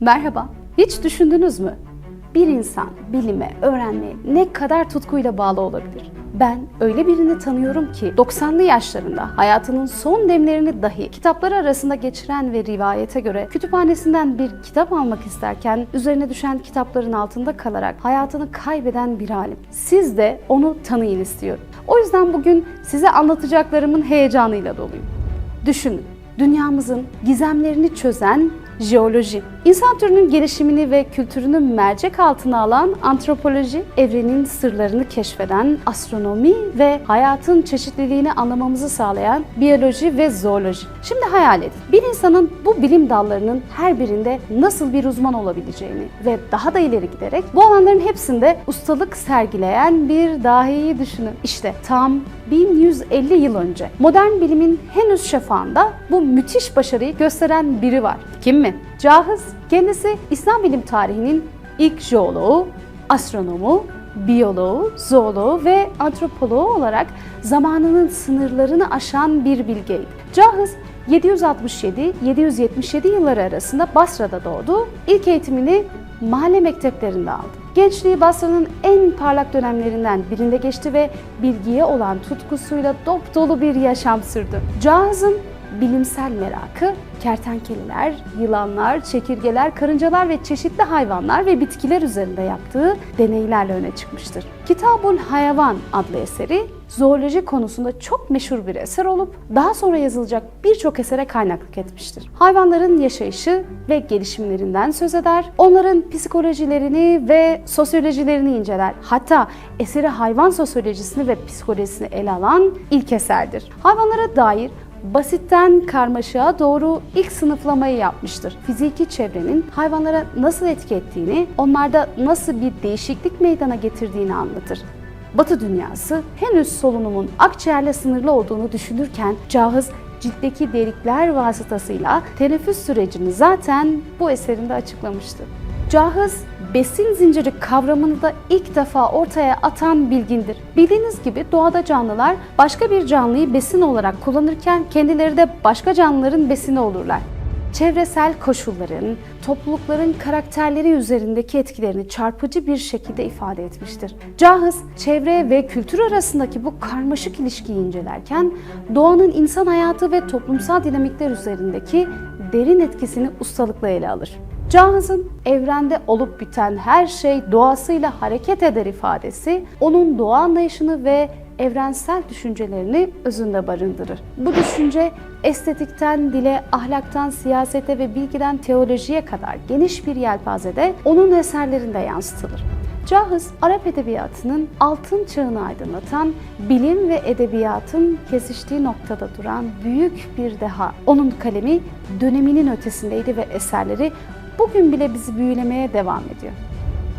Merhaba. Hiç düşündünüz mü? Bir insan bilime, öğrenmeye ne kadar tutkuyla bağlı olabilir? Ben öyle birini tanıyorum ki 90'lı yaşlarında hayatının son demlerini dahi kitapları arasında geçiren ve rivayete göre kütüphanesinden bir kitap almak isterken üzerine düşen kitapların altında kalarak hayatını kaybeden bir alim. Siz de onu tanıyın istiyorum. O yüzden bugün size anlatacaklarımın heyecanıyla doluyum. Düşünün, dünyamızın gizemlerini çözen jeoloji. İnsan türünün gelişimini ve kültürünü mercek altına alan antropoloji, evrenin sırlarını keşfeden astronomi ve hayatın çeşitliliğini anlamamızı sağlayan biyoloji ve zooloji. Şimdi hayal edin. Bir insanın bu bilim dallarının her birinde nasıl bir uzman olabileceğini ve daha da ileri giderek bu alanların hepsinde ustalık sergileyen bir dahiyi düşünün. İşte tam 1150 yıl önce modern bilimin henüz şafağında bu müthiş başarıyı gösteren biri var. Kim mi? Cahız. Kendisi İslam bilim tarihinin ilk jeoloğu, astronomu, biyoloğu, zooloğu ve antropoloğu olarak zamanının sınırlarını aşan bir bilgeydi. Cahız 767-777 yılları arasında Basra'da doğdu. İlk eğitimini mahalle mekteplerinde aldı. Gençliği Basra'nın en parlak dönemlerinden birinde geçti ve bilgiye olan tutkusuyla dop dolu bir yaşam sürdü. Cahız'ın bilimsel merakı kertenkeleler, yılanlar, çekirgeler, karıncalar ve çeşitli hayvanlar ve bitkiler üzerinde yaptığı deneylerle öne çıkmıştır. Kitabul Hayvan adlı eseri zooloji konusunda çok meşhur bir eser olup daha sonra yazılacak birçok esere kaynaklık etmiştir. Hayvanların yaşayışı ve gelişimlerinden söz eder, onların psikolojilerini ve sosyolojilerini inceler. Hatta eseri hayvan sosyolojisini ve psikolojisini ele alan ilk eserdir. Hayvanlara dair basitten karmaşığa doğru ilk sınıflamayı yapmıştır. Fiziki çevrenin hayvanlara nasıl etki ettiğini, onlarda nasıl bir değişiklik meydana getirdiğini anlatır. Batı dünyası henüz solunumun akciğerle sınırlı olduğunu düşünürken Cahız ciltteki delikler vasıtasıyla teneffüs sürecini zaten bu eserinde açıklamıştı. Cahız besin zinciri kavramını da ilk defa ortaya atan bilgindir. Bildiğiniz gibi doğada canlılar başka bir canlıyı besin olarak kullanırken kendileri de başka canlıların besini olurlar. Çevresel koşulların, toplulukların karakterleri üzerindeki etkilerini çarpıcı bir şekilde ifade etmiştir. Cahız, çevre ve kültür arasındaki bu karmaşık ilişkiyi incelerken doğanın insan hayatı ve toplumsal dinamikler üzerindeki derin etkisini ustalıkla ele alır. Cahız'ın evrende olup biten her şey doğasıyla hareket eder ifadesi onun doğa anlayışını ve evrensel düşüncelerini özünde barındırır. Bu düşünce estetikten dile, ahlaktan siyasete ve bilgiden teolojiye kadar geniş bir yelpazede onun eserlerinde yansıtılır. Cahız, Arap edebiyatının altın çağını aydınlatan, bilim ve edebiyatın kesiştiği noktada duran büyük bir deha. Onun kalemi döneminin ötesindeydi ve eserleri bugün bile bizi büyülemeye devam ediyor.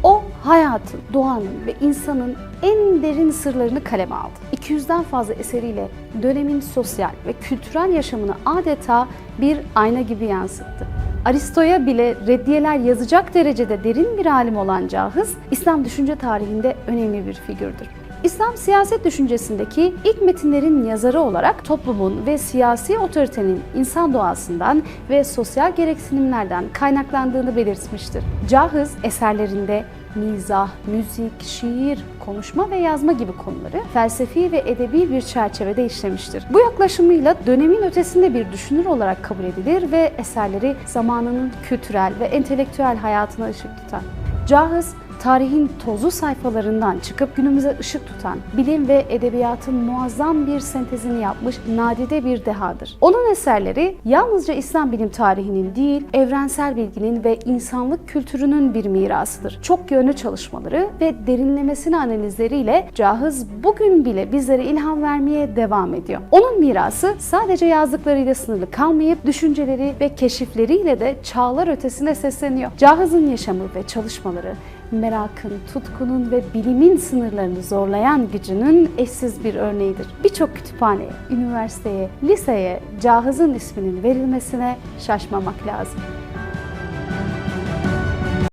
O hayatın, doğanın ve insanın en derin sırlarını kaleme aldı. 200'den fazla eseriyle dönemin sosyal ve kültürel yaşamını adeta bir ayna gibi yansıttı. Aristo'ya bile reddiyeler yazacak derecede derin bir alim olan Cahız, İslam düşünce tarihinde önemli bir figürdür. İslam siyaset düşüncesindeki ilk metinlerin yazarı olarak toplumun ve siyasi otoritenin insan doğasından ve sosyal gereksinimlerden kaynaklandığını belirtmiştir. Cahız eserlerinde mizah, müzik, şiir, konuşma ve yazma gibi konuları felsefi ve edebi bir çerçevede işlemiştir. Bu yaklaşımıyla dönemin ötesinde bir düşünür olarak kabul edilir ve eserleri zamanının kültürel ve entelektüel hayatına ışık tutar. Cahız, tarihin tozlu sayfalarından çıkıp günümüze ışık tutan, bilim ve edebiyatın muazzam bir sentezini yapmış nadide bir dehadır. Onun eserleri yalnızca İslam bilim tarihinin değil, evrensel bilginin ve insanlık kültürünün bir mirasıdır. Çok yönlü çalışmaları ve derinlemesine analizleriyle Cahız bugün bile bizlere ilham vermeye devam ediyor. Onun mirası sadece yazdıklarıyla sınırlı kalmayıp düşünceleri ve keşifleriyle de çağlar ötesine sesleniyor. Cahız'ın yaşamı ve çalışmaları merakın, tutkunun ve bilimin sınırlarını zorlayan gücünün eşsiz bir örneğidir. Birçok kütüphaneye, üniversiteye, liseye Cahız'ın isminin verilmesine şaşmamak lazım.